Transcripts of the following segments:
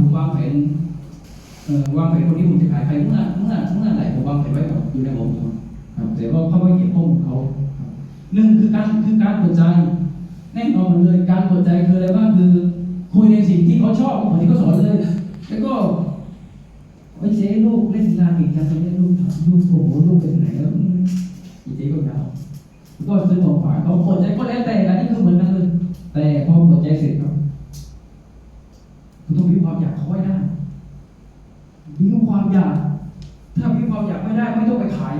ผมวางแผนเอ่อวางแผนคนที่ผมจะขายไปเมื่อเมื่อเมื่อไหร่ผมวางแผนไว้หมดอยู่ในผมครับแต่ว่าเขาไม่เก็บข้อมูลเขาหนึ่งคือการคือการเปิดใจ แน่นอนเลยการเปิดใจคืออะไรบ้างคือคุยในสิ่งที่เขาชอบเหมือนที่เขาสอนเลย แล้วก็โอ้เจ๊ลูกเล่นกีฬาเก่งจังเลยลูกลูกโถลูกเป็นไหนแล้วอีเจ๊ก็ยาวก็ซื้อของฝากเขาเปิดใจก็แล้วแต่อันนี้คือเหมือนกันเลย แต่พอเปิดใจเสร็จครับคุณต้อ งมีความอยากเขาไว้ได้มีความอยาก ถ้ามีความอยากไม่ได้ไม่ต้องไปขาย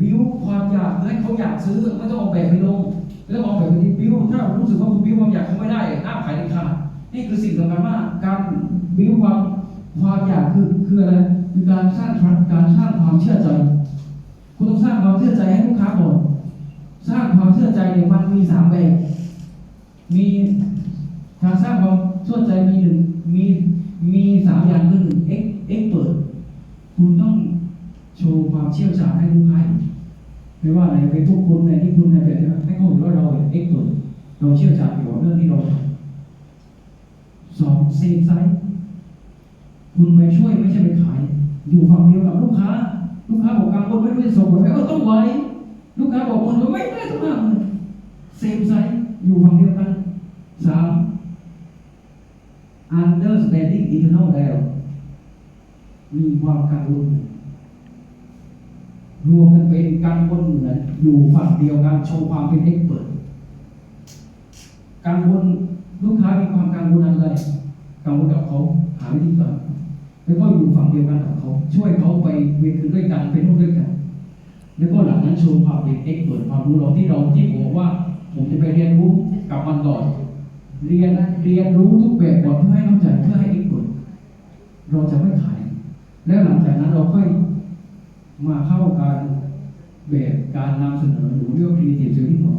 บิวความอยากให้เขาอยากซื้อไม่ต้องเอาแบบไปลงไม่ต้องเอาแบบไปบิวถ้ารู้สึกว่าคุณบิวความอยากเขาไม่ได้ห้ามขายเด็ดขาดนี่คือสิ่งสำคัญมากการบิวความความอยากคือคืออะไรคือการสร้างการสร้างความเชื่อใจ คุณต้องสร้างความเชื่อใจให้ลูกค้าก่อนสร้างความเชื่อใจเนี่ยมันมีสามแบบ มีการสร้างความเชื่อใจมีหนึ่งมีมีสามอย่างคือหนึ่งเอ็กเอ็กเปิดคุณต้องโชว์ความเชี่ยวชาญให้ลูกค้าไม่ว่าในเฟซบุ๊กคุณในที่คุณในแบบให้เขาเห็นว่าเราเอ็กเปิดเราเชี่ยวชาญเกี่ยวกับเรื่องที่เราทำสองเซฟไซส์คุณไปช่วยไม่ใช่ไปขาย อยู่ฝั่งเดียวกับลูกค้า ลูกค้าบอกกังวลไม่รู้จะส่งไปก็ต้องไว้ ลูกค้าบอกคนไม่ได้ต้องทำเซฟไซส์อยู่ฝั่งเดียวกันสาม understanding internal value มีความกังวลรวมกันเป็นกังวลเหมือนอยู่ฝั่งเดียวกันโชว์ความเป็นเอ็กเปิดกังวลลูกค้ามีความกังวลอะไรกังวลกับเขาหาวิธีการแล้วก็อยู่ฝั่งเดียวกันกับเขา ช่วยเขาไปเวทีด้วยกันเป็นร่วมด้วยกัน แล้วก็หลังนั้นโชว์ความเป็นเอ็กเปิดความรู้เราที่เราที่ผมบอกว่า ผมจะไปเรียนรู้กับมันก่อน เรียนเรียนรู้ทุกแบบก่อนเพื่อให้เข้าใจเพื่อให้เอ็กเปิดเราจะไม่ขาย แล้วหลังจากนั้นเราค่อยมาเข้าการแบบการนำเสนอหรือเรียกว่า creative selling ของ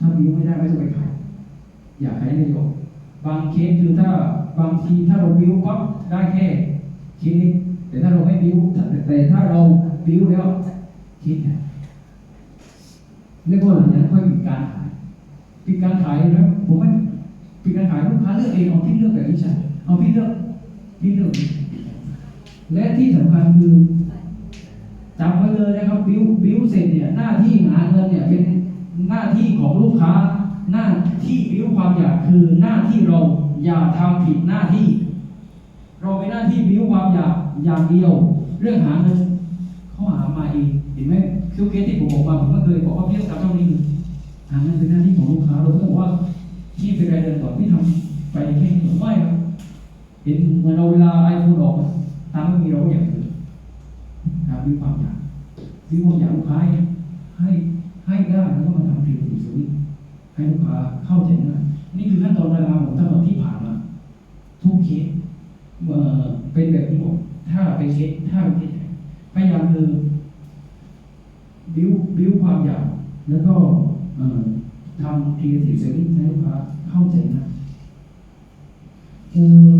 ถ้าวิวไม่ได้ไม่ต้องไปขายอยากขายในโยกบางเคสคือถ้าบางทีถ้าเราวิวปั๊บได้แค่ชิ้นนี้แต่ถ้าเราไม่วิวแต่ถ้าเราวิวแล้วคิดเนี่ยเรียกว่าหลังจากนั้นค่อยปิดการขาย ปิดการขายแล้วผมไม่ปิดการขายลูกค้าเลือกเองเอาพี่เลือกแบบนี้ใช่เอาพี่เลือกพี่เลือก และที่สำคัญคือจำไว้เลยนะครับบิวบิวเสร็จเนี่ยหน้าที่หาเงินเนี่ยเป็นหน้าที่ของลูกค้า หน้าที่บิวความอยากคือหน้าที่เราอย่าทำผิดหน้าที่ เราเป็นหน้าที่บิวความอยากอย่างเดียว เรื่องหาเงินเขาหามาเองเห็นไหมคิวเคสที่ผมบอกมาผมก็เคยบอกว่าพี่ต้องทำเท่านี้ หาเงินเป็นหน้าที่ของลูกค้าเราต้องบอกว่าที่เป็นรายเดือนก่อนพี่ทำไปแค่นี้ไม่ครับเห็นเหมือนเราเวลาไอโฟนออกตามไม่มีเราก็อยากซื้อครับมีความอยากมีความอยากลูกค้าให้ให้ให้ได้แล้วก็มาทำผลิตภัณฑ์ซื้อให้ลูกค้าเข้าใจง่ายนี่คือขั้นตอนเวลาผมทั้งหมดที่ผ่านมาทุกเคสเอ่อเป็นแบบนี้หมดถ้าเป็นเคสถ้าเป็นเคสพยายามคือบิ้วบิ้วความอยากแล้วก็ ทำ creative selling ให้ลูกค้าเข้าใจง่ายอืม